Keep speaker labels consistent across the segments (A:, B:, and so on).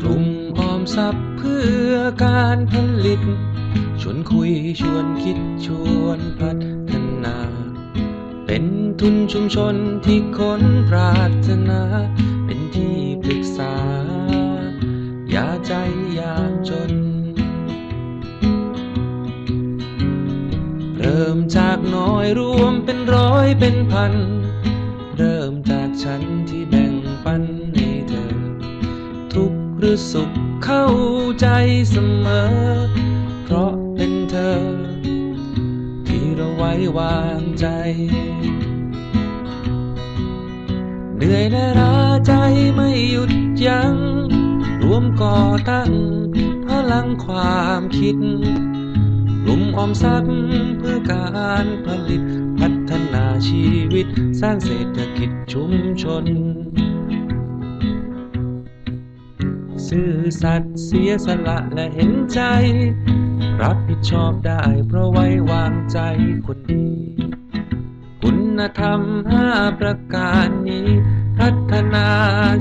A: กลุ่มออมทรัพย์เพื่อการผลิต ชวนคุยชวนคิดชวนพัฒนา เป็นทุนชุมชนที่คนปรารถนา เป็นที่ปรึกษาอย่าใจยามจ ริ่มจากน้อยรวมเป็นร้อยเป็นพัน เริ่มจากฉันที่แบ่งปันให้เธอ ทุกข์หรือสุขเข้าใจเสมอ เพราะเป็นเธอ ที่เราไว้วางใจ เหนื่อยและล้าใจไม่หยุดยัง้งรวมก่อตั้งพลังความคิด กลุ่มออมทรัพย์เพื่อการผลิต พัฒนาชีวิตสร้างเศรษฐกิจชุมชน ซื่อสัตย์เสียสละและเห็นใจ รับผิดชอบได้เพราะไว้วางใจคนดี คุณธรรมห้าประการนี้ พัฒนา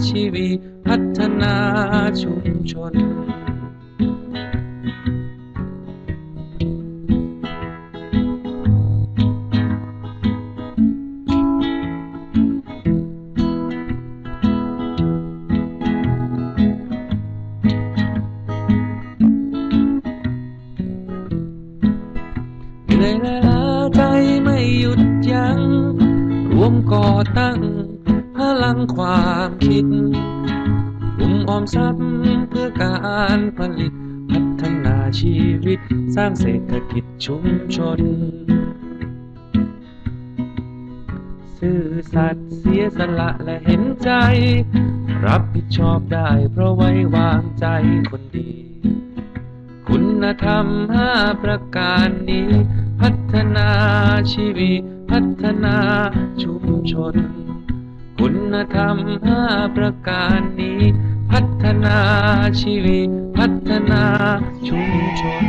A: ชีวิต พัฒนาชุมชน เหนื่อยแลาใจไม่หยุดยัง้งรวมก่อตั้ง พลังความคิดกลุ่มออมทรัพย์เพื่อการผลิต พัฒนาชีวิตสร้างเศรษฐกิจชุมชน ซื่อสัตย์เสียสละและเห็นใจ รับผิดชอบได้เพราะไว้วางใจคนดี คุณธรรมห้าประการนี้ พัฒนาชีวิต พัฒนาชุมชน คุณธรรมห้าประการนี้ พัฒนาชีวิต พัฒนาชุมชน